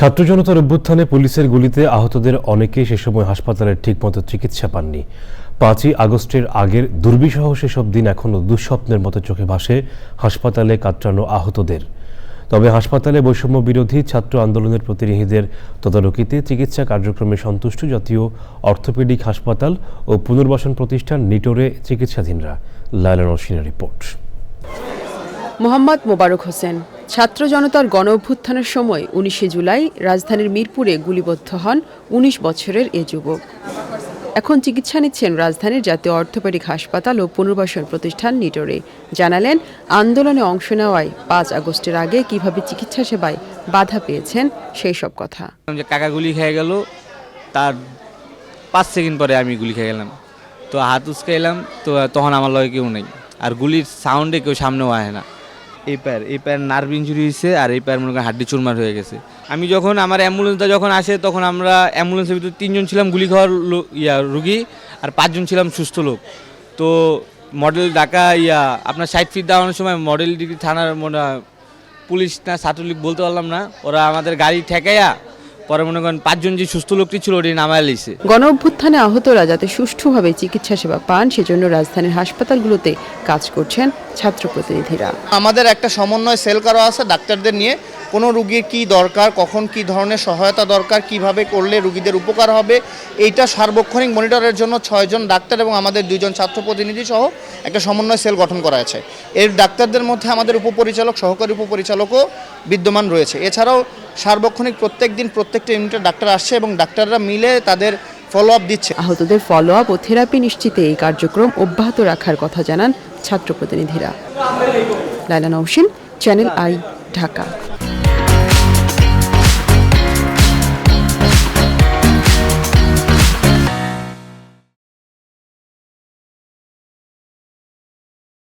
ছাত্র জনতার অভ্যুত্থানে পুলিশের গুলিতে আহতদের অনেকেই সে সময় হাসপাতালে ঠিকমতো চিকিৎসা পাননি। পাঁচই আগস্টের আগের দুর্বিষহ সেসব দিন এখনও দুঃস্বপ্নের মতো চোখে ভাসে হাসপাতালে কাতরানো আহতদের। তবে হাসপাতালে বৈষম্য বিরোধী ছাত্র আন্দোলনের প্রতিনিধিদের তদারকিতে চিকিৎসা কার্যক্রমে সন্তুষ্ট জাতীয় অর্থোপেডিক হাসপাতাল ও পুনর্বাসন প্রতিষ্ঠান নিটোরে চিকিৎসাধীনরা। লায়লা নসিনের রিপোর্ট। মোহাম্মদ মোবারক হোসেন। ছাত্র জনতার গণ অভ্যুত্থানের সময় উনিশে জুলাই রাজধানীর মিরপুরে গুলিবদ্ধ হন ১৯ বছরের এ যুবক। এখন চিকিৎসা নিচ্ছেন রাজধানীর জাতীয় অর্থোপেডিক হাসপাতাল ও পুনর্বাসন প্রতিষ্ঠান নিটোরে। জানালেন, আন্দোলনে অংশ নেওয়ায় পাঁচ আগস্টের আগে কীভাবে চিকিৎসা সেবায় বাধা পেয়েছেন সেই সব কথা। কাকা গুলি খেয়ে গেল, তার পাঁচ সেকেন্ড পরে আমি গুলি খেয়ে গেলাম। তো হাত উস্কাইলাম, তো তখন আমার লগে কেউ নেই। আর গুলির সাউন্ডে কেউ সামনেও আয় না। এই পায়ের এই পায়ের নার্ভ ইঞ্জুরি হয়েছে আর এই পায়ের মনে করেন হাড্ডি চুরমার হয়ে গেছে। আমি যখন আমার অ্যাম্বুলেন্সটা যখন আসে, তখন আমরা অ্যাম্বুলেন্সের ভিতরে তিনজন ছিলাম গুলি খাওয়ার ইয়া, রুগী আর পাঁচজন ছিলাম সুস্থ লোক। তো মডেল ডাকা ইয়া, আপনার সাইড ফিট দেওয়ানোর সময় মডেল ডিগ্রি থানার মনে পুলিশ না ছাত্রলীগ বলতে পারলাম না, ওরা আমাদের গাড়ি ঠেকাইয়া পরে মনে করেন পাঁচজন যে সুস্থ লোকটি ছিল ওটি নামায় লিছে গণ অভ্যুত্থানে আহতরা যাতে সুষ্ঠুভাবে চিকিৎসা সেবা পান সেজন্য রাজধানীর হাসপাতালগুলোতে কাজ করছেন ছাত্র প্রতিনিধিরা। আমাদের একটা সমন্বয় সেল করা আছে ডাক্তারদের নিয়ে। কোনো রুগীর কি দরকার কখন কি ধরনের সহায়তা দরকার কীভাবে করলে রুগীদের উপকার হবে এইটা সার্বক্ষণিক মনিটরের জন্য ছয়জন ডাক্তার এবং আমাদের দুইজন ছাত্র প্রতিনিধি সহ একটা সমন্বয় সেল গঠন করা আছে। এর ডাক্তারদের মধ্যে আমাদের উপপরিচালক সহকারী উপপরিচালকও বিদ্যমান রয়েছে। এছাড়াও সার্বক্ষণিক প্রত্যেক দিন প্রত্যেকটা ইউনিটের ডাক্তার আসছে এবং ডাক্তাররা মিলে তাদের ফলো আপ দিচ্ছে। আহতদের ফলো আপ ও থেরাপি নিশ্চিতে এই কার্যক্রম অব্যাহত রাখার কথা জানান ছাত্র প্রতিনিধিরা। Laila Nousin channel I Dhaka.